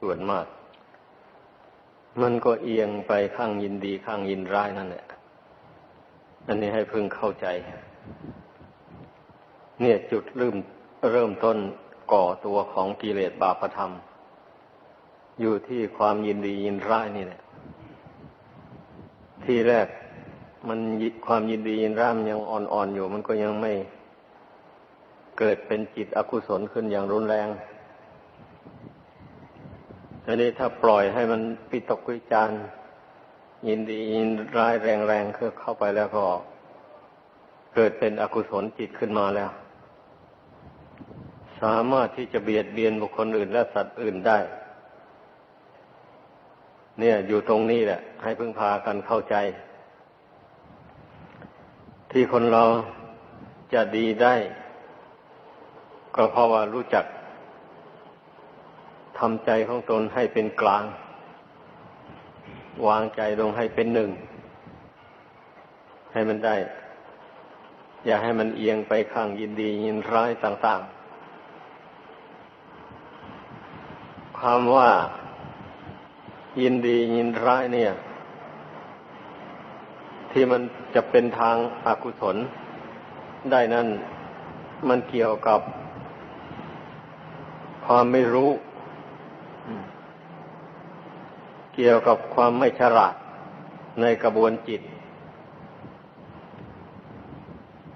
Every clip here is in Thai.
ส่วนมาก มันก็เอียงไปข้างยินดีข้างยินร้ายนั่นแหละ อันนี้ให้พึงเข้าใจ เนี่ยจุดเริ่มเริ่มต้นก่อตัวของกิเลสบาปธรรม อยู่ที่ความยินดียินร้ายนี่แหละ ที่แรกมันความยินดียินร้ายมันยังอ่อนๆอยู่ มันก็ยังไม่เกิดเป็นจิตอกุศลขึ้นอย่างรุนแรง อันนี้ถ้าปล่อยให้มันปิตกวิจารยินดียินร้ายแรงๆคือเข้าไปแล้วก็ เกิดเป็นอกุศลจิตขึ้นมาแล้ว สามารถที่จะเบียดเบียนบุคคลอื่นและสัตว์อื่นได้ เนี่ย อยู่ตรงนี้แหละ ให้พึ่งพากันเข้าใจ ที่คนเราจะดีได้ ก็เพราะว่ารู้จัก ทำใจของตนให้เป็นกลาง วางใจลงให้เป็นหนึ่ง ให้มันได้ อย่าให้มันเอียงไปข้างยินดียินร้ายต่างๆความว่า ยินดียินร้ายเนี่ย ที่มันจะเป็นทางอากุศล ได้นั้นมันเกี่ยวกับความไม่รู้ เกี่ยวกับความไม่ฉลาดในกระบวนจิต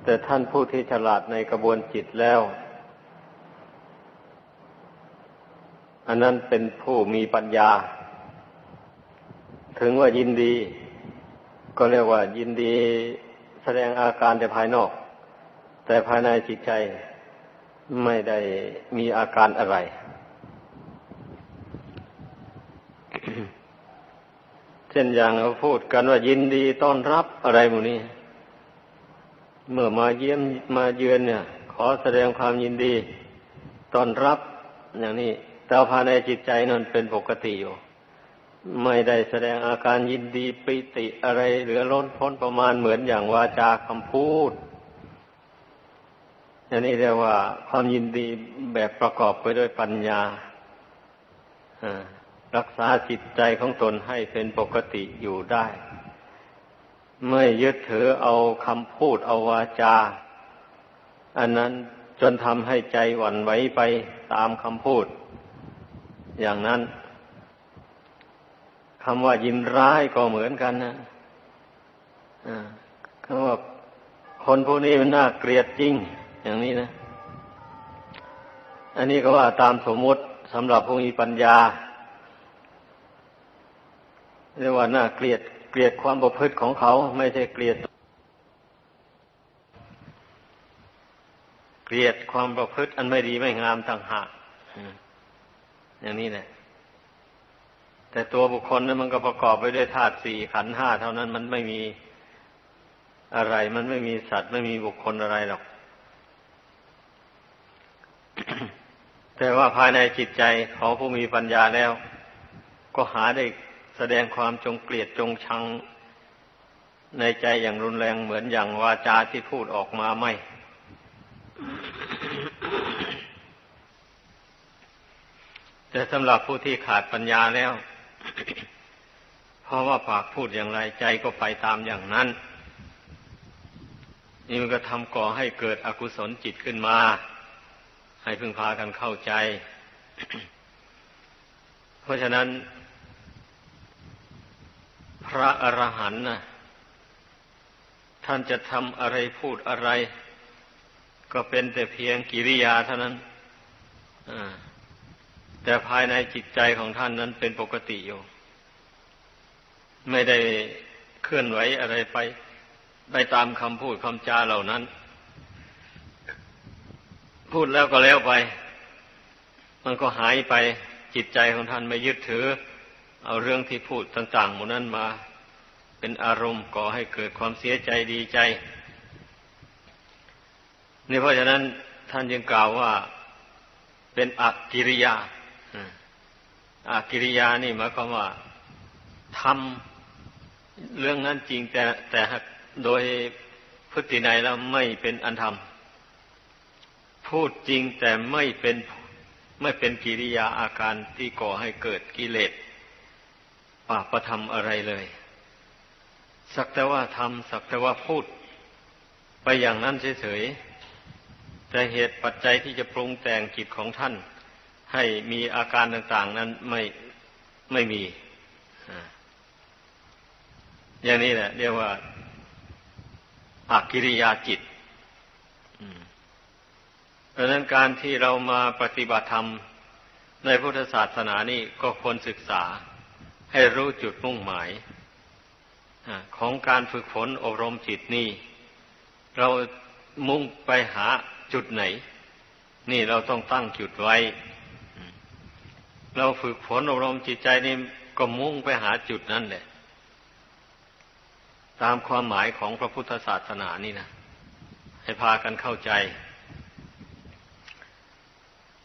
แต่ท่านผู้ที่ฉลาดในกระบวนจิตแล้ว อันนั้นเป็นผู้มีปัญญา ถึงว่ายินดี ก็เรียกว่ายินดีแสดงอาการแต่ภายนอก แต่ภายในจิตใจไม่ได้มีอาการอะไร เช่นอย่างเราพูดกันว่ายินดีต้อนรับอะไรหมูนี้ เมื่อมาเยี่ยมมาเยือนเนี่ย ขอแสดงความยินดีต้อนรับอย่างนี้แต่ภายในจิตใจนั้นเป็นปกติอยู่ ไม่ได้แสดงอาการยินดีปิติอะไรเหลือล้นพ้นประมาณเหมือนอย่างวาจาคำพูดอันนี้เรียกว่าความยินดีแบบประกอบไปด้วยปัญญา รักษาจิตใจของตนให้เป็นปกติอยู่ได้ ไม่ยึดถือเอาคำพูดเอาวาจา อันนั้นจนทำให้ใจหวั่นไหวไปตามคำพูด อย่างนั้นคำว่ายินร้ายก็เหมือนกันนะคำว่าคนพวกนี้มันน่าเกลียดจริง อย่างนี้นะ อันนี้ก็ว่าตามสมมติสำหรับผู้มีปัญญา เรียกว่าน่าเกลียดเกลียดความประพฤติของเขา ไม่ใช่เกลียด เกลียดความประพฤติอันไม่ดีไม่งามต่างหากอย่างนี้แหละแต่ตัวบุคคลนั้นมันก็ประกอบไปด้วยธาตุสี่ขันห้าเท่านั้นมันไม่มีอะไร มันไม่มีสัตว์ไม่มีบุคคลอะไรหรอก แต่ว่าภายในจิตใจของผู้มีปัญญาแล้ว ก็หาได้ แสดงความจงเกลียดจงชัง ในใจอย่างรุนแรงเหมือนอย่างวาจาที่พูดออกมาไม่ แต่สำหรับผู้ที่ขาดปัญญาแล้ว เพราะว่าปากพูดอย่างไรใจก็ไปตามอย่างนั้น นี่มันก็ทำก่อให้เกิดอกุศลจิตขึ้นมา ให้พึงพากันเข้าใจ เพราะฉะนั้น พระอรหันต์นะท่านจะทำอะไรพูดอะไร ก็เป็นแต่เพียงกิริยาเท่านั้นแต่ภายในจิตใจของท่านนั้นเป็นปกติอยู่ ไม่ได้เคลื่อนไหวอะไรไป ไปตามคำพูดคำจาเหล่านั้น พูดแล้วก็แล้วไป มันก็หายไปจิตใจของท่านไม่ยึดถือ เอาเรื่องที่พูดต่างๆหมดนั้นมา เป็นอารมณ์ก่อให้เกิดความเสียใจดีใจ นี่เพราะฉะนั้นท่านยังกล่าวว่าเป็นอักกิริยาอักกิริยานี่หมายความว่าทำเรื่องนั้นจริงแต่แต่โดยพฤตินัยแล้วไม่เป็นอันธรรม พูดจริงแต่ไม่เป็นไม่เป็นกิริยาอาการที่ก่อให้เกิดกิเลส ปาประทำอะไรเลย สักแต่ว่าทำสักแต่ว่าพูด ไปอย่างนั้นเฉยๆแต่เหตุปัจจัยที่จะปรุงแต่งจิตของท่าน ให้มีอาการต่าง ๆ นั้นไม่ไม่มีอย่างนี้แหละ เรียกว่าอากิริยาจิตเพราะนั้นการที่เรามาปฏิบัติธรรมในพุทธศาสนานี่ก็ควรศึกษา ให้รู้จุดมุ่งหมายของการฝึกฝนอบรมจิตนี่เรามุ่งไปหาจุดไหน นี่เราต้องตั้งจุดไว้ เราฝึกฝนอบรมจิตใจนี่ก็มุ่งไปหาจุดนั้นแหละ ตามความหมายของพระพุทธศาสนานี่นะให้พากันเข้าใจ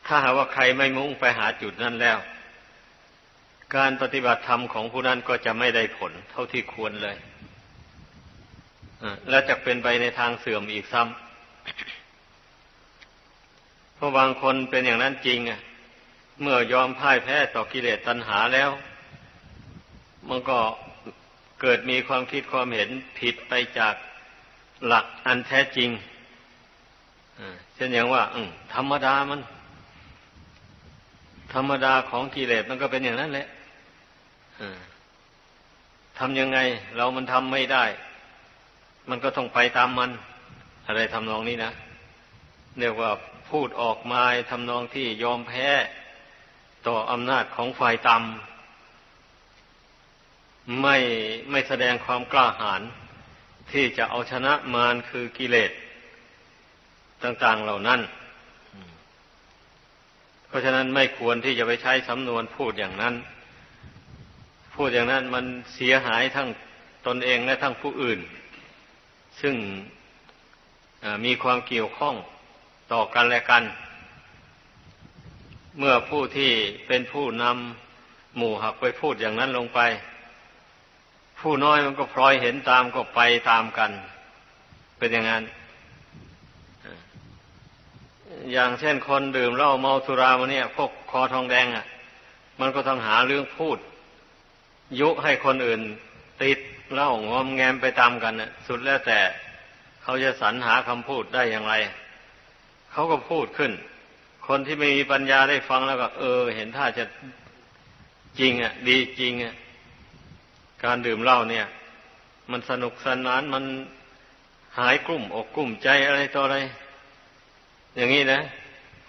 ถ้าหากว่าใครไม่มุ่งไปหาจุดนั้นแล้ว การปฏิบัติธรรมของผู้นั้นก็จะไม่ได้ผลเท่าที่ควรเลยและจะเป็นไปในทางเสื่อมอีกซ้ำเพราะบางคนเป็นอย่างนั้นจริงอะ เมื่อยอมพ่ายแพ้ต่อกิเลสตัณหาแล้ว มันก็เกิดมีความคิดความเห็นผิดไปจากหลักอันแท้จริงเช่นอย่างว่าธรรมดามัน ธรรมดาของกิเลสมันก็เป็นอย่างนั้นแหละ ทำยังไง เรามันทำไม่ได้ มันก็ต้องไปตามมัน อะไรทำนองนี้นะเรียกว่าพูดออกมาทำนองที่ยอมแพ้ ต่ออำนาจของฝ่ายต่ำไม่ไม่แสดงความกล้าหาญที่จะเอาชนะมารคือกิเลสต่างๆเหล่านั้น เพราะฉะนั้นไม่ควรที่จะไปใช้สำนวนพูดอย่างนั้น พูดอย่างนั้นมันเสียหายทั้งตนเองและทั้งผู้อื่น ซึ่งมีความเกี่ยวข้องต่อกันและกัน เมื่อผู้ที่เป็นผู้นำหมู่หักไปพูดอย่างนั้นลงไป ผู้น้อยมันก็พลอยเห็นตามก็ไปตามกัน เป็นอย่างนั้น อย่างเช่นคนดื่มเหล้าเมาสุรามาเนี่ย พวกคอทองแดงอะ่ะ มันก็ต้องหาเรื่องพูด ยุให้คนอื่น ติดเล้างอมแงมไปตามกันน่ะสุดแล้วแต่เขาจะสรรหาคำพูดได้อย่างไร เขาก็พูดขึ้น คนที่ไม่มีปัญญาได้ฟังแล้วก็ เออ เห็นท่าจะจริงอะ ดีจริงอะ การดื่มเหล้าเนี่ย มันสนุกสนานมันหายกลุ่มอกกลุ่มใจอะไรต่ออะไร อย่างนี้นะ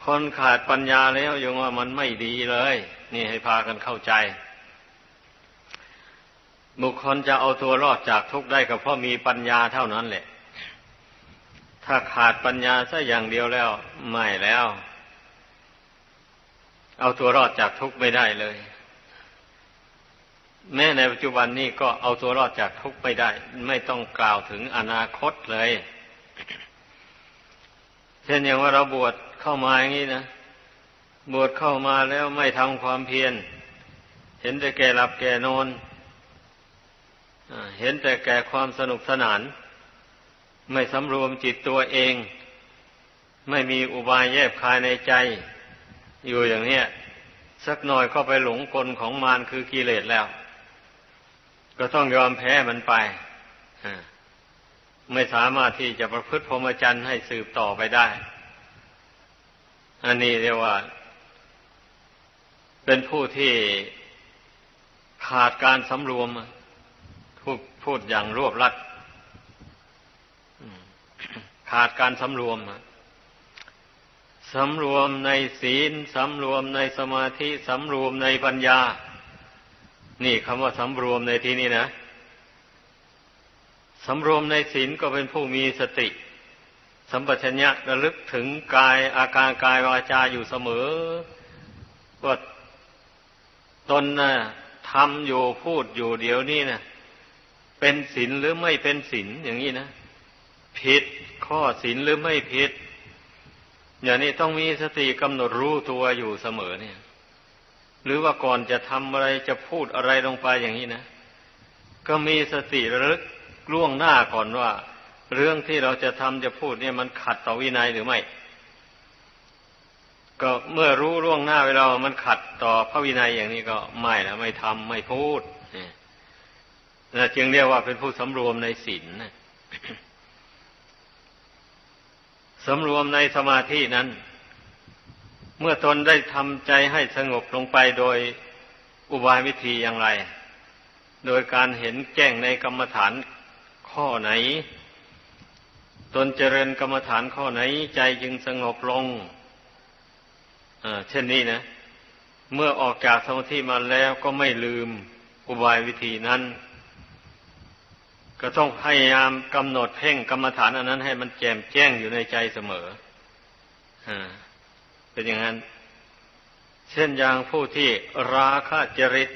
คนขาดปัญญาแล้วยังว่ามันไม่ดีเลย นี่ให้พากันเข้าใจ บุคคลจะเอาตัวรอดจากทุกข์ได้ก็เพราะมีปัญญาเท่านั้นแหละ ถ้าขาดปัญญาซะอย่างเดียวแล้ว ไม่แล้ว เอาตัวรอดจากทุกข์ไม่ได้เลย แม้ในปัจจุบันนี้ก็เอาตัวรอดจากทุกข์ไม่ได้ ไม่ต้องกล่าวถึงอนาคตเลย เช่นอย่างว่าเราบวชเข้ามาอย่างนี้นะบวชเข้ามาแล้วไม่ทำความเพียรเห็นแต่แก่หลับแก่นอน เห็นแต่แก่ความสนุกสนาน ไม่สำรวมจิตตัวเอง ไม่มีอุบายแยบคายในใจ อยู่อย่างเนี้ยสักหน่อยก็ไปหลงกลของมารคือกิเลสแล้ว ก็ต้องยอมแพ้มันไปไม่สามารถที่จะประพฤติพรหมจรรย์ให้สืบต่อไปได้ อันนี้เรียกว่า เป็นผู้ที่ขาดการสำรวม พูดอย่างรวบรัดขาดการสำรวมสำรวมในศีลสำรวมในสมาธิสำรวมในปัญญา นี่คำว่าสำรวมในที่นี้นะสำรวมในศีลก็เป็นผู้มีสติ สัมปชัญญะระลึกถึงกายอาการกายวาจาอยู่เสมอว่าตนนะ่ะทำอยู่พูดอยู่เดี๋ยวนี้นะ เป็นศีลหรือไม่เป็นศีลอย่างนี้นะผิดข้อศีลหรือไม่ผิด อย่างนี้ต้องมีสติกำหนดรู้ตัวอยู่เสมอเนี่ย หรือว่าก่อนจะทำอะไรจะพูดอะไรลงไปอย่างนี้นะก็มีสติระลึกล่วงหน้าก่อนว่า เรื่องที่เราจะทำจะพูดเนี่ยมันขัดต่อวินัยหรือไม่ ก็เมื่อรู้ล่วงหน้าเวลามันขัดต่อพระวินัยอย่างนี้ก็ไม่ล้วไม่ทำไม่พูด จึงเรียกว่าเป็นผู้สำรวมในศีลสำรวมในสมาธินั้น เมื่อตนได้ทำใจให้สงบลงไปโดยอุบายวิธีอย่างไร โดยการเห็นแจ้งในกรรมฐานข้อไหน ตนเจริญกรรมฐานข้อไหน ใจจึงสงบลงเช่นนี้นะ เมื่อออกจากสมาธิมาแล้วก็ไม่ลืมอุบายวิธีนั้น ก็ต้องพยายามกำหนดเพ่งกรรมฐานอันนั้นให้มันแจ่มแจ้งอยู่ในใจเสมออเป็นอย่างนั้น เช่นอย่างผู้ที่ราคะจริต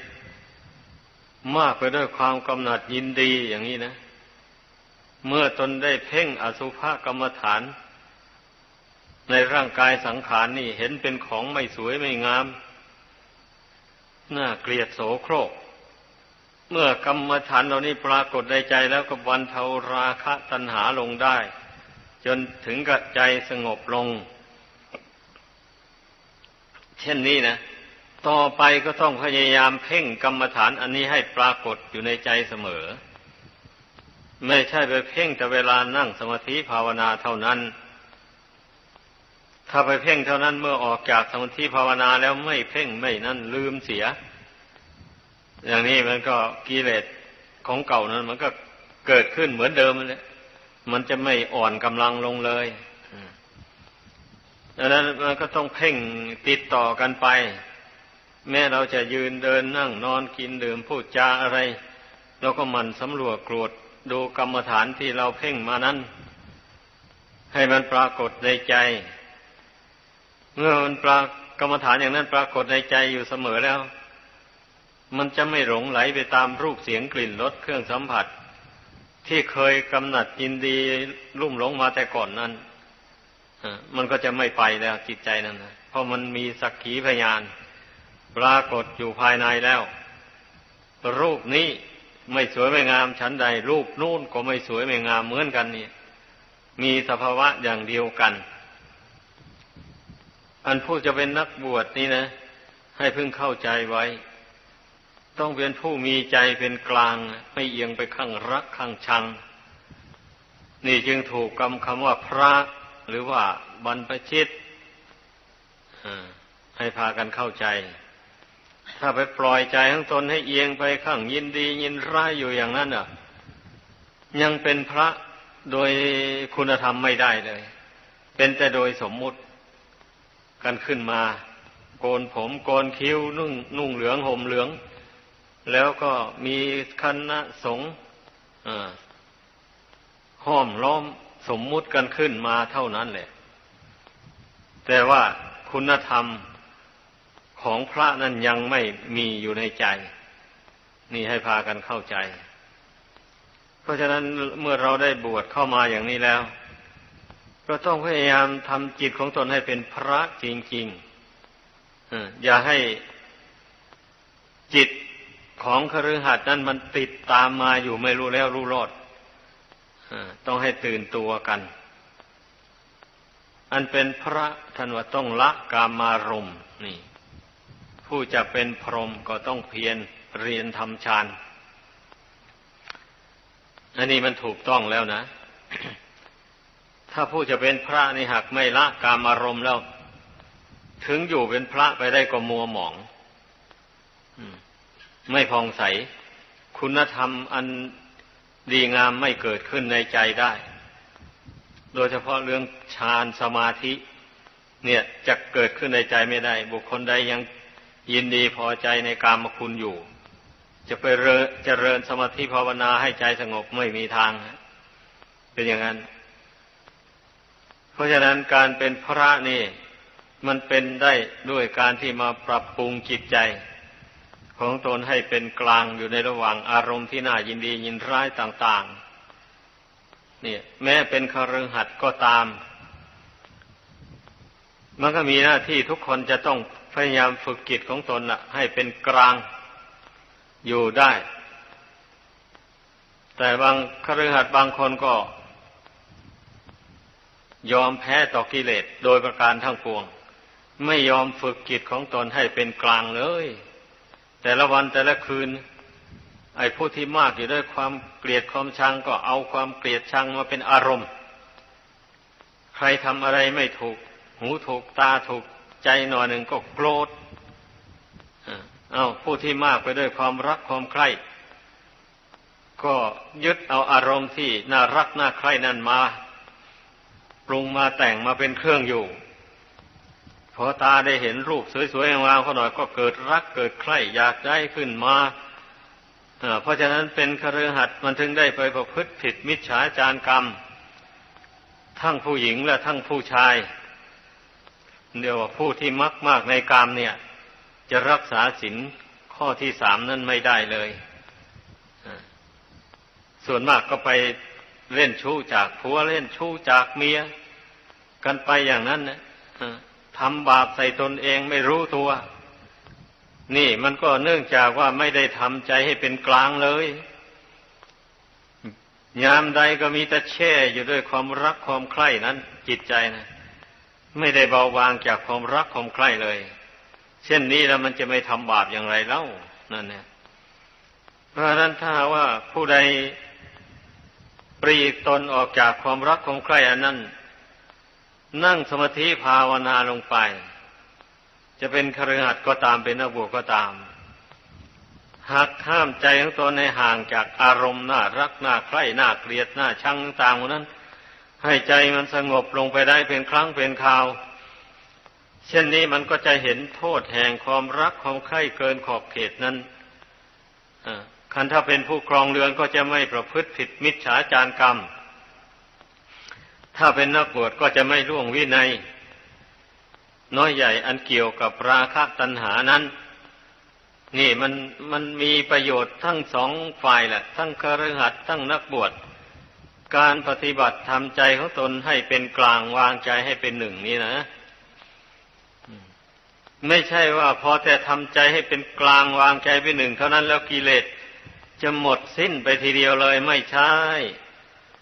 มากไปด้วยความกำหนัดยินดีอย่างนี้นะ เมื่อตนได้เพ่งอสุภกรรมฐาน ในร่างกายสังขารนี่เห็นเป็นของไม่สวยไม่งาม น่าเกลียดโสโครก เมื่อกรรมฐานเหล่านี้ปรากฏในใจแล้วก็บรรเทาราคะตัณหาลงได้ จนถึงกับใจสงบลง เช่นนี้นะต่อไปก็ต้องพยายามเพ่งกรรมฐานอันนี้ให้ปรากฏอยู่ในใจเสมอ ไม่ใช่ไปเพ่งแต่เวลานั่งสมาธิภาวนาเท่านั้น ถ้าไปเพ่งเท่านั้นเมื่อออกจากสมาธิภาวนาแล้วไม่เพ่งไม่นั่นลืมเสีย อย่างนี้มันก็กิเลสของเก่านั้น มันก็เกิดขึ้นเหมือนเดิมเลยมันจะไม่อ่อนกำลังลงเลยดังนั้นมันก็ต้องเพ่งติดต่อกันไป แม้เราจะยืนเดินนั่งนอนกินดื่มพูดจาอะไรเราก็มันสำรวจกรวดดูกรรมฐานที่เราเพ่งมานั้น ให้มันปรากฏในใจ เมื่อมันปรากรรมฐานอย่างนั้นปรากฏในใจอยู่เสมอแล้ว มันจะไม่หลงไหลไปตามรูปเสียงกลิ่นรสเครื่องสัมผัส ที่เคยกำหนัดยินดีรุ่มหลงมาแต่ก่อนนั้นมันก็จะไม่ไปแล้วจิตใจนั้นเพราะมันมีสักขีพยาน ปรากฏอยู่ภายในแล้ว รูปนี้ไม่สวยไม่งามชั้นใด รูปนู่นก็ไม่สวยไม่งามเหมือนกันนี่มีสภาวะอย่างเดียวกัน อันผู้จะเป็นนักบวชนี่นะ ให้พึงเข้าใจไว้ ต้องเป็นผู้มีใจเป็นกลาง ไม่เอียงไปข้างรักข้างชัง นี่จึงถูกกำคำว่าพระหรือว่าบรรพชิตให้พากันเข้าใจ ถ้าไปปล่อยใจของตนให้เอียงไปข้างยินดี ยินร้ายอยู่อย่างนั้นอะ ยังเป็นพระโดยคุณธรรมไม่ได้เลย เป็นแต่โดยสมมุติ กันขึ้นมา โกนผมโกนคิ้วนุ่งนุ่งเหลืองห่มเหลือง แล้วก็มีคณะสงฆ์ห้อมล้อมสมมุติกันขึ้นมาเท่านั้นแหละ แต่ว่าคุณธรรมของพระนั้นยังไม่มีอยู่ในใจ นี่ให้พากันเข้าใจ เพราะฉะนั้นเมื่อเราได้บวชเข้ามาอย่างนี้แล้ว ก็ต้องพยายามทำจิตของตนให้เป็นพระจริงๆอย่าให้จิต ของคฤหัสถ์นั้นมันติดตามมาอยู่ไม่รู้แล้วรู้รอดต้องให้ตื่นตัวกัน อันเป็นพระท่านว่าต้องละกามารมนี่ ผู้จะเป็นพรหมก็ต้องเพียรเรียนทำฌานอันนี้มันถูกต้องแล้วนะ ถ้าผู้จะเป็นพระนี่หากไม่ละกามารมณ์แล้ว ถึงอยู่เป็นพระไปได้ก็มัวหมอง ไม่พองใส คุณธรรมอันดีงามไม่เกิดขึ้นในใจได้ โดยเฉพาะเรื่องฌานสมาธิ เนี่ยจะเกิดขึ้นในใจไม่ได้ บุคคลใดยังยินดีพอใจในกามคุณอยู่ จะไปเจริญสมาธิภาวนาให้ใจสงบไม่มีทาง เป็นอย่างนั้น เพราะฉะนั้นการเป็นพระนี่ มันเป็นได้ด้วยการที่มาปรับปรุงจิตใจ ของตนให้เป็นกลางอยู่ในระหว่างอารมณ์ที่น่ายินดียินร้ายต่างๆนี่แม้เป็นคารหัดก็ตาม มันก็มีหน้าที่ทุกคนจะต้องพยายามฝึกจิตของตนะให้เป็นกลางอยู่ได้ แต่บางคารหัดบางคนก็ ยอมแพ้ต่อกิเลสโดยประการทั้งปวง ไม่ยอมฝึกจิตของตนให้เป็นกลางเลย แต่ละวันแต่ละคืน ไอ้ผู้ที่มากอยู่ด้วยความเกลียดความชังก็เอาความเกลียดชังมาเป็นอารมณ์ ใครทำอะไรไม่ถูก หูถูกตาถูกใจหน่อยหนึ่งก็โกรธเอาผู้ที่มากไปด้วยความรักความใคร่ก็ยึดเอาอารมณ์ที่น่ารักน่าใคร่นั่นมา ปรุงมาแต่งมาเป็นเครื่องอยู่ พอตาได้เห็นรูปสวยๆงามๆเขาหน่อยก็เกิดรักเกิดใคร่อยากได้ขึ้นมาเพราะฉะนั้นเป็นคฤหัสถ์มันถึงได้ไปประพฤติผิดมิจฉาจารกรรม ทั้งผู้หญิงและทั้งผู้ชาย เดียวว่าผู้ที่มักมากในกรรมเนี่ย จะรักษาศีลข้อที่สามนั้นไม่ได้เลย ส่วนมากก็ไปเล่นชู้จากผัวเล่นชู้จากเมีย กันไปอย่างนั้นนะ ทำบาปใส่ตนเองไม่รู้ตัว นี่มันก็เนื่องจากว่าไม่ได้ทำใจให้เป็นกลางเลย ยามใดก็มีแต่แช่อยู่ด้วยความรักความใคร่นั้น จิตใจนะไม่ได้เบาบางจากความรักความใคร่เลย เช่นนี้แล้วมันจะไม่ทำบาปอย่างไรเล่านั่นเนี่ยเพราะฉะนั้นถ้าว่าผู้ใดปรีกตนออกจากความรักความใคร่อันนั้น นั่งสมาธิภาวนาลงไป จะเป็นคฤหัสถ์ก็ตามเป็นนักบวชก็ตามหากห้ามใจของตนในห่างจากอารมณ์น่ารักน่าใคร่น่าเกลียดน่าชังต่างๆนั้น ให้ใจมันสงบลงไปได้เป็นครั้งเป็นคราว เช่นนี้มันก็จะเห็นโทษแห่งความรักความใคร่เกินขอบเขตนั้นคันถ้าเป็นผู้ครองเรือนก็จะไม่ประพฤติผิดมิจฉาจารกรรม ถ้าเป็นนักบวชก็จะไม่ล่วงวินัย น้อยใหญ่อันเกี่ยวกับราคะตัณหานั้น นี่มันมันมีประโยชน์ทั้งสองฝ่ายแหละ ทั้งคฤหัสถ์ทั้งนักบวชการปฏิบัติทำใจของตนให้เป็นกลางวางใจให้เป็นหนึ่งนี่นะไม่ใช่ว่าพอแต่ทำใจให้เป็นกลางวางใจเป็นหนึ่งเท่านั้นแล้วกิเลสจะหมดสิ้นไปทีเดียวเลยไม่ใช่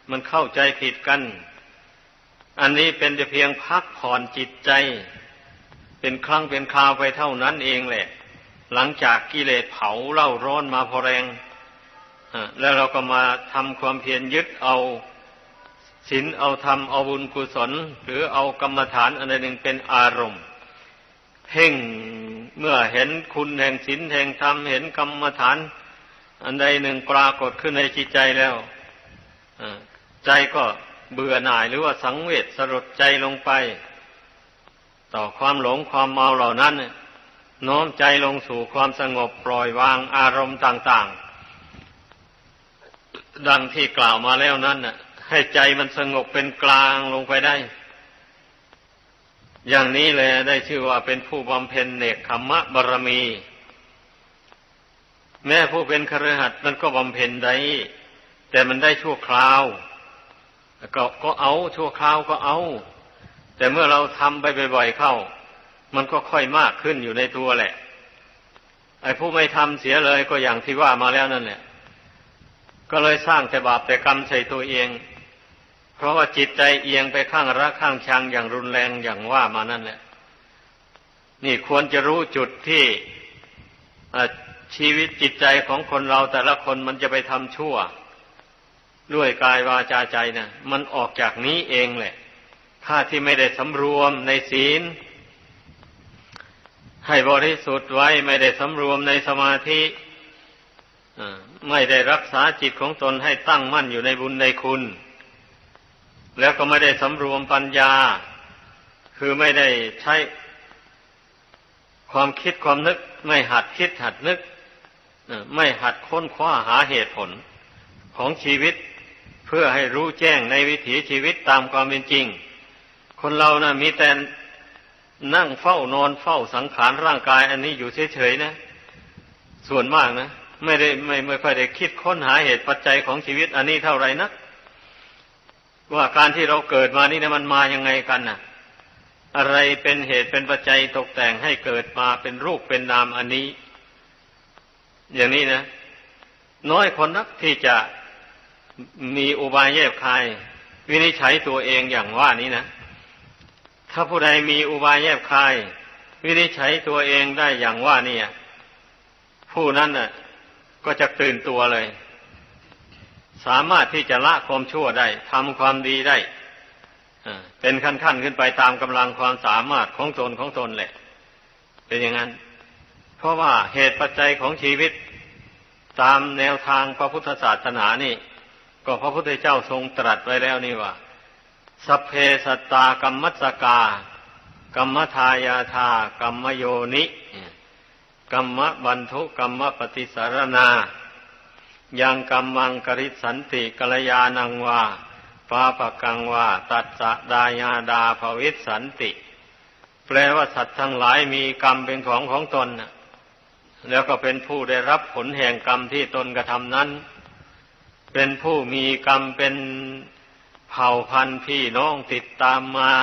มันเข้าใจผิดกัน อันนี้เป็นแต่เพียงพักผ่อนจิตใจ เป็นครั้งเป็นคราวไปเท่านั้นเองแหละ หลังจากกิเลสเผาเล่าร้อนมาพอแรงแล้วเราก็มาทำความเพียรยึดเอาศีลเอาธรรมเอาบุญกุศล หรือเอากรรมฐานอันใดหนึ่งเป็นอารมณ์เพ่งเมื่อเห็นคุณแห่งศีลแห่งธรรมเห็นกรรมฐาน อันใดหนึ่งปรากฏขึ้นในจิตใจแล้วใจก็ เบื่อหน่ายหรือว่าสังเวชสลดใจลงไป ต่อความหลงความเมาเหล่านั้นน้อมใจลงสู่ความสงบปล่อยวางอารมณ์ต่าง ๆ ดังที่กล่าวมาแล้วนั้นน่ะ ให้ใจมันสงบเป็นกลางลงไปได้ อย่างนี้เลยได้ชื่อว่าเป็นผู้บำเพ็ญเนกขมมะบารมี แม้ผู้เป็นครหัสมันก็บำเพ็ญได้ แต่มันได้ชั่วคราว ก็ก็เอาชั่วคราวก็เอา แต่เมื่อเราทำไปบ่อยๆเข้า มันก็ค่อยมากขึ้นอยู่ในตัวแหละ ไอ้ผู้ไม่ทำเสียเลยก็อย่างที่ว่ามาแล้วนั่นแหละก็เลยสร้างแต่บาปแต่กรรมใส่ตัวเอง เพราะว่าจิตใจเอียงไปข้างรักข้างชังอย่างรุนแรงอย่างว่ามานั่นแหละ นี่ควรจะรู้จุดที่ชีวิตจิตใจของคนเราแต่ละคนมันจะไปทำชั่ว ด้วยกายวาจาใจนะมันออกจากนี้เองแหละ ถ้าที่ไม่ได้สำรวมในศีล ให้บริสุทธิ์ไว้ไม่ได้สำรวมในสมาธิไม่ได้รักษาจิตของตนให้ตั้งมั่นอยู่ในบุญในคุณ แล้วก็ไม่ได้สำรวมปัญญา คือไม่ได้ใช้ความคิดความนึก ไม่หัดคิดหัดนึกไม่หัดค้นคว้าหาเหตุผลของชีวิต พื่อให้รู้แจ้งในวิถีชีวิตตามความเป็นจริง คนเรานะ่ะมีแต่นั่งเฝ้านอนเฝ้าสังขารร่างกาย อันนี้อยู่เฉยๆนะ ส่วนมากนะไม่ได้ไม่ไม่ค่อยได้คิดค้นหาเหตุปัจจัยของชีวิต อันนี้เท่าไหร่นักว่าการที่เราเกิดมานี่นะมันมายังไงกันน่ะ อะไรเป็นเหตุเป็นปัจจัยตกแต่งให้เกิดมาเป็นรูปเป็นนามอันนี้ อย่างนี้นะ น้อยคนนักที่จะ มีอุบายแยบคาย วินิจฉัยตัวเองอย่างว่านี้นะ ถ้าผู้ใดมีอุบายแยบคาย วินิจฉัยตัวเองได้อย่างว่านี่ผู้นั้นน่ะ ก็จะตื่นตัวเลย สามารถที่จะละความชั่วได้ทำความดีได้เป็นขั้นๆขึ้นไปตามกำลังความสามารถของตนของตนแหละ เป็นอย่างนั้น เพราะว่าเหตุปัจจัยของชีวิตตามแนวทางพระพุทธศาสนานี่ ก็พระพุทธเจ้าทรงตรัสไว้แล้วนี่ว่าสัพเพสัตตากรรมัสกากรรมทายาธากรรมโยนิกรรมบันทุกรรมปฏิสารนายังกรรมังกริสันติกัลยาณังวาปาปกังว่าตัดสะดายาดาภวิสันติ แปลว่าสัตว์ทั้งหลายมีกรรมเป็นของของตนแล้วก็เป็นผู้ได้รับผลแห่งกรรมที่ตนกระทำนั้น เป็นผู้มีกรรมเป็นเผ่าพันธุ์พี่น้องติดตามมา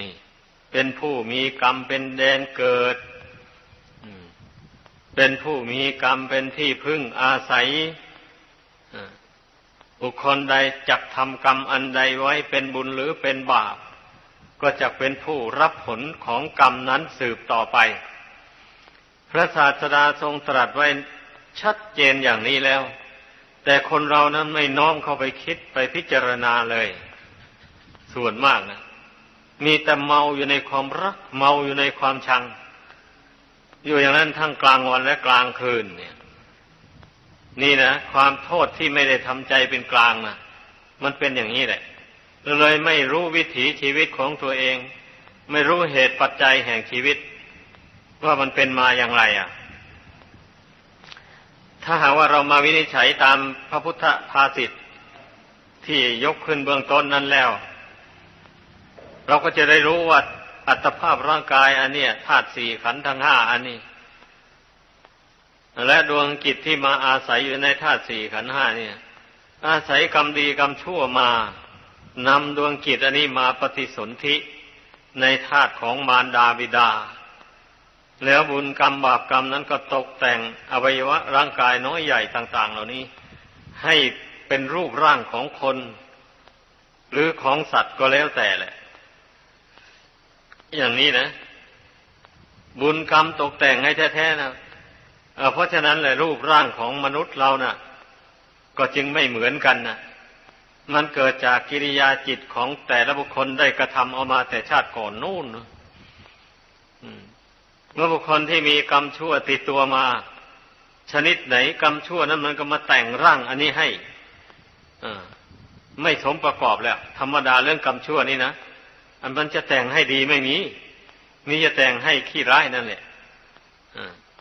นี่ เป็นผู้มีกรรมเป็นแดนเกิด เป็นผู้มีกรรมเป็นที่พึ่งอาศัยบุคคลใดจักทำกรรมอันใดไว้เป็นบุญหรือเป็นบาป ก็จะเป็นผู้รับผลของกรรมนั้นสืบต่อไป พระศาสดาทรงตรัสไว้ชัดเจนอย่างนี้แล้ว แต่คนเรานั้นไม่น้อมเข้าไปคิดไปพิจารณาเลย ส่วนมากนะมีแต่เมาอยู่ในความรัก เมาอยู่ในความชัง อยู่อย่างนั้นทั้งกลางวันและกลางคืน เนี่ย นี่นะความโทษที่ไม่ได้ทำใจเป็นกลางนะมันเป็นอย่างนี้แหละเลยไม่รู้วิถีชีวิตของตัวเอง ไม่รู้เหตุปัจจัยแห่งชีวิต ว่ามันเป็นมาอย่างไร อะ ถ้าหากว่าเรามาวินิจฉัยตามพระพุทธภาษิตที่ยกขึ้นเบื้องต้นนั้นแล้ว เราก็จะได้รู้ว่าอัตภาพร่างกายอันเนี้ยธาตุสี่ขันธ์ทั้งห้าอันนี้และดวงกิจที่มาอาศัยอยู่ในธาตุสี่ขันธ์ห้าเนี่ย อาศัยกรรมดีกรรมชั่วมานำดวงกิจอันนี้มาปฏิสนธิในธาตุของมารดาบิดา แล้วบุญกรรมบาปกรรมนั้นก็ตกแต่งอวัยวะร่างกายน้อยใหญ่ต่าง ๆ เหล่านี้ ให้เป็นรูปร่างของคน หรือของสัตว์ก็แล้วแต่แหละ อย่างนี้นะ บุญกรรมตกแต่งให้แท้ๆนะเพราะฉะนั้นเลยรูปร่างของมนุษย์เรานะ่ะ ก็จึงไม่เหมือนกันนะมันเกิดจากกิริยาจิตของแต่ละบุคคลได้กระทำออกมาแต่ชาติก่อนนู่นเมื่ มื่อบุคคลที่มีกรรมชั่วติดตัวมา ชนิดไหนกรรมชั่วนั้นมันก็มาแต่งร่างอันนี้ให้ไม่สมประกอบแล้ว ธรรมดาเรื่องกรรมชั่วนี่นะอันมันจะแต่งให้ดีไม่มีมีจะแต่งให้ขี้ร้ายนั่นแหละ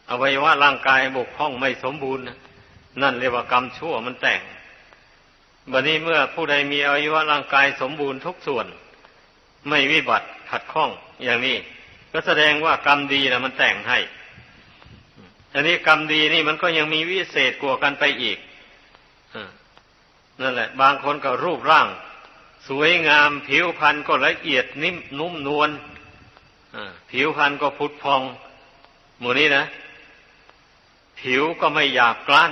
อวัยวะร่างกายบกพร่องไม่สมบูรณ์นั่นเรียกว่ากรรมชั่วมันแต่งบัดนี้เมื่อผู้ใดมีอวัยวะร่างกายสมบูรณ์ทุกส่วน ไม่วิบัติขัดข้องอย่างนี้ ก็แสดงว่ากรรมดีนะมันแต่งให้ อันนี้กรรมดีนี่มันก็ยังมีวิเศษกว่ากันไปอีกนั่นแหละ บางคนก็รูปร่าง สวยงาม ผิวพรรณก็ละเอียดนิ่มนุ่มนวลผิวพรรณก็พุทธพอง หมู่นี้นะ ผิวก็ไม่หยาบกร้าน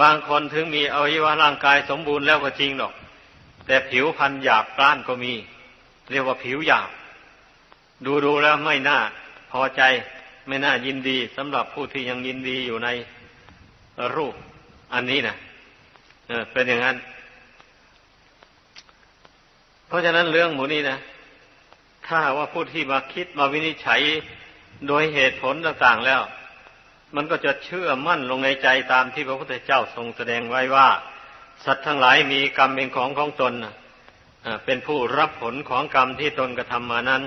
บางคนถึงมีอวัยวะร่างกายสมบูรณ์แล้วก็จริงหรอก แต่ผิวพันหยาบกร้านก็มี เรียกว่าผิวหยาบ ดูดูแล้วไม่น่าพอใจไม่น่ายินดีสำหรับผู้ที่ยังยินดีอยู่ในรูป อันนี้นะเป็นอย่างนั้น เพราะฉะนั้นเรื่องหมูนี้นะถ้าว่าผู้ที่มาคิดมาวินิจฉัยโดยเหตุผลต่างๆแล้ว มันก็จะเชื่อมั่นลงในใจตามที่พระพุทธเจ้าทรงแสดงไว้ว่า สัตว์ทั้งหลายมีกรรมเป็นของของตนเป็นผู้รับผลของกรรมที่ตนกระทำมานั้น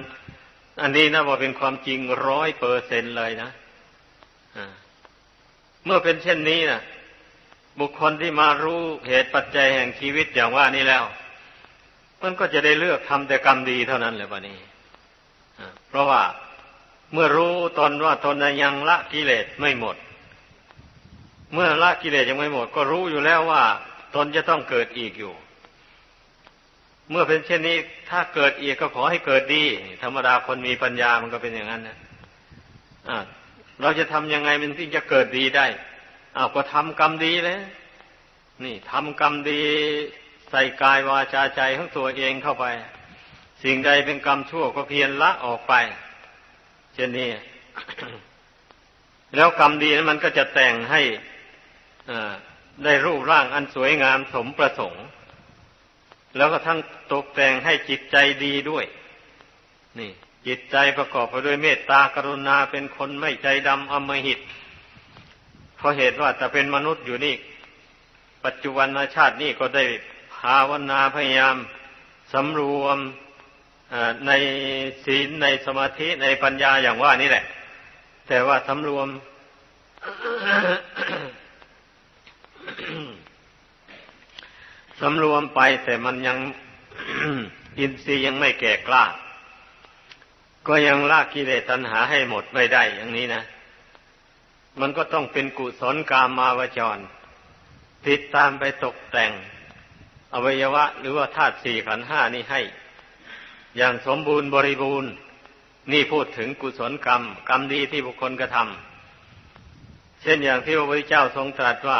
อันนี้นะว่าเป็นความจริงร้อยเปอร์เซนเลยนะเมื่อเป็นเช่นนี้นะบุคคลที่มารู้เหตุปัจจัยแห่งชีวิตอย่างว่านี้แล้ว มันก็จะได้เลือกทำแต่กรรมดีเท่านั้นเลยวันนี้เพราะว่าเมื่อรู้ตนว่าตนยังละกิเลสไม่หมด เมื่อละกิเลสยังไม่หมด ก็รู้อยู่แล้วว่า ตนจะต้องเกิดอีกอยู่ เมื่อเป็นเช่นนี้ ถ้าเกิดอีกก็ขอให้เกิดดี ธรรมดาคนมีปัญญามันก็เป็นอย่างนั้นนะะเราจะทำยังไงมันถึงจะเกิดดีได้อ้าวก็ทำกรรมดีเลยนี่ทำกรรมดีใส่กายวาจาใจของตัวเองเข้าไป สิ่งใดเป็นกรรมชั่วก็เพียรละออกไป เช่นนี้แล้วกรรมดีนั้นมันก็จะแต่งให้อ่าได้รูปร่างอันสวยงามสมประสงค์ แล้วก็ทั้งตกแต่งให้จิตใจดีด้วย นี่ จิตใจประกอบไปด้วยเมตตากรุณาเป็นคนไม่ใจดำอำมหิตเพราะเหตุว่าจะเป็นมนุษย์อยู่นี่ ปัจจุบันชาตินี้ก็ได้ภาวนาพยายามสำรวมในศีลในสมาธิในปัญญาอย่างว่านี่แหละ แต่ว่าสำรวม สำรวมไปแต่มันยังอินทรีย์ยังไม่แก่กล้า ก็ยังละกิเลสตัณหาให้หมดไม่ได้อย่างนี้นะ มันก็ต้องเป็นกุศลกามาวจร ติดตามไปตกแต่ง อวัยวะ หรือว่าธาตุสี่ขันห้านี่ให้ อย่างสมบูรณ์บริบูรณ์ นี่พูดถึงกุศลกรรม กรรมดีที่บุคคลกระทำเช่นอย่างที่พระพุทธเจ้าทรงตรัสว่า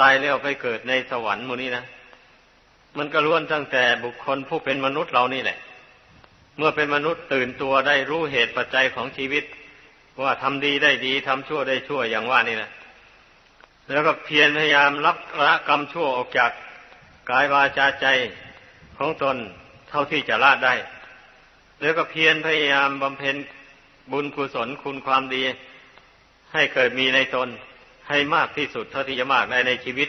ตายแล้วไปเกิดในสวรรค์มูนี้นะมันก็ล้วนตั้งแต่บุคคลผู้เป็นมนุษย์เรานี่แหละ เมื่อเป็นมนุษย์ตื่นตัวได้รู้เหตุปัจจัยของชีวิต ว่าทำดีได้ดีทำชั่วได้ชั่วอย่างว่านี่นะแล้วก็เพียรพยายามรับละกรรมชั่วออกจากกายวาจาใจของตนเท่าที่จะละได้ แล้วก็เพียรพยายามบำเพ็ญบุญกุศลคุณความดี ให้เกิดมีในตน ให้มากที่สุดเท่าที่จะมากได้ในชีวิต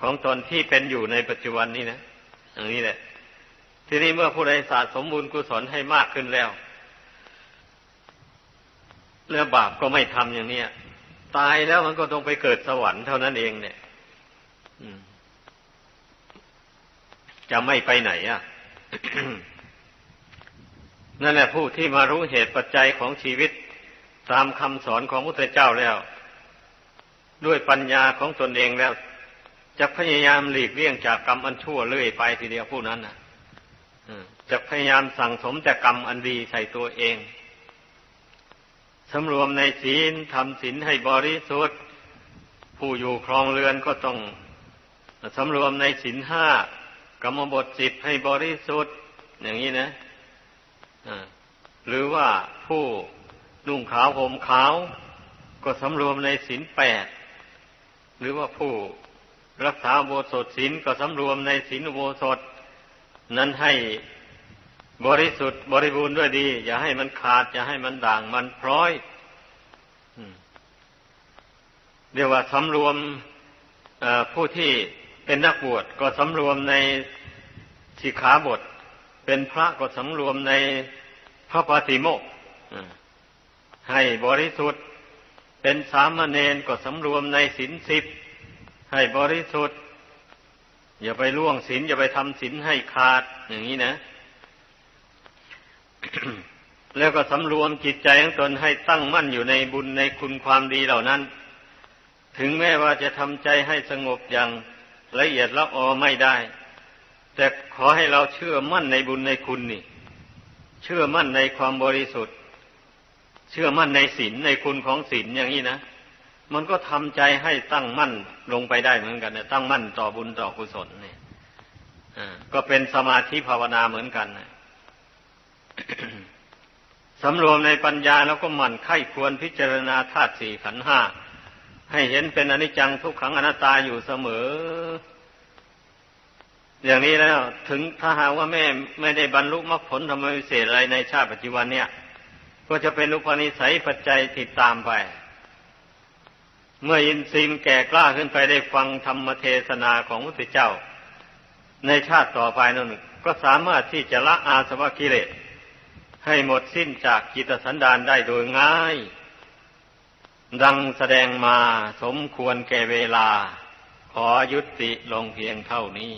ของตนที่เป็นอยู่ในปัจจุบันนี้นะอย่างนี้แหละ ทีนี้เมื่อผู้ใดสะสมบุญกุศลให้มากขึ้นแล้วแล้วบาปก็ไม่ทำอย่างนี้ตายแล้วมันก็ต้องไปเกิดสวรรค์เท่านั้นเองเนี่ยจะไม่ไปไหนอะนั่นแหละผู้ที่มารู้เหตุปัจจัยของชีวิต ตามคำสอนของพระพุทธเจ้าแล้ว ด้วยปัญญาของตนเองแล้ว จะพยายามหลีกเลี่ยงจากกรรมอันชั่วเรื่อยไปทีเดียวผู้นั้นนะจะพยายามสั่งสมแต่กรรมอันดีใส่ตัวเองสำรวมในศีลทำศีลให้บริสุทธิ์ ผู้อยู่ครองเรือนก็ต้องสำรวมในศีลห้ากรรมบทสิบให้บริสุทธิ์ อย่างนี้นะหรือว่าผู้นุ่งขาวห่มขาว ก็สำรวมในศีลแปด หรือว่าผู้รักษาโบสถศีลก็สำรวมในศีลโบสถนั้นให้บริสุทธิ์บริบูรณ์ด้วยดี อย่าให้มันขาด อย่าให้มันด่างมันพร้อยเรียกว่าสำรวมผู้ที่เป็นนักบวชก็สำรวมในสิกขาบท เป็นพระก็สำรวมในพระปฏิโมกให้บริสุทธิ์ เป็นสามเณรก็สำรวมในศีลสิบให้บริสุทธิ์ อย่าไปล่วงศีลอย่าไปทำศีลให้ขาดอย่างนี้นะ แล้วก็สำรวมจิตใจของตนให้ตั้งมั่นอยู่ในบุญในคุณความดีเหล่านั้น ถึงแม้ว่าจะทำใจให้สงบอย่างละเอียดละออไม่ได้ แต่ขอให้เราเชื่อมั่นในบุญในคุณนี่ เชื่อมั่นในความบริสุทธิ์ เชื่อมั่นในศีลในคุณของศีลอย่างนี้นะมันก็ทำใจให้ตั้งมั่นลงไปได้เหมือนกันนะตั้งมั่นต่อบุญต่อกุศลเนี่ยก็เป็นสมาธิภาวนาเหมือนกันนะสำรวมในปัญญาแล้วก็หมั่นไข้ควรพิจารณาธาตุสี่ขันห้าให้เห็นเป็นอนิจจังทุกขังอนัตตาอยู่เสมอ อย่างนี้แล้ว ถึงถ้าหากว่าแม่ไม่ได้บรรลุมรรคผลธรรมวิเศษอะไรในชาติปัจจุบันเนี่ย ก็จะเป็นอุปนิสัยปัจจัยติดตามไป เมื่อยินทรีย์แก่กล้าขึ้นไปได้ฟังธรรมเทศนาของพระพุทธเจ้า ในชาติต่อไปนั่นก็สามารถที่จะละอาสวะกิเลสให้หมดสิ้นจากจิตสันดานได้โดยง่าย ดังแสดงมาสมควรแก่เวลา ขอยุติลงเพียงเท่านี้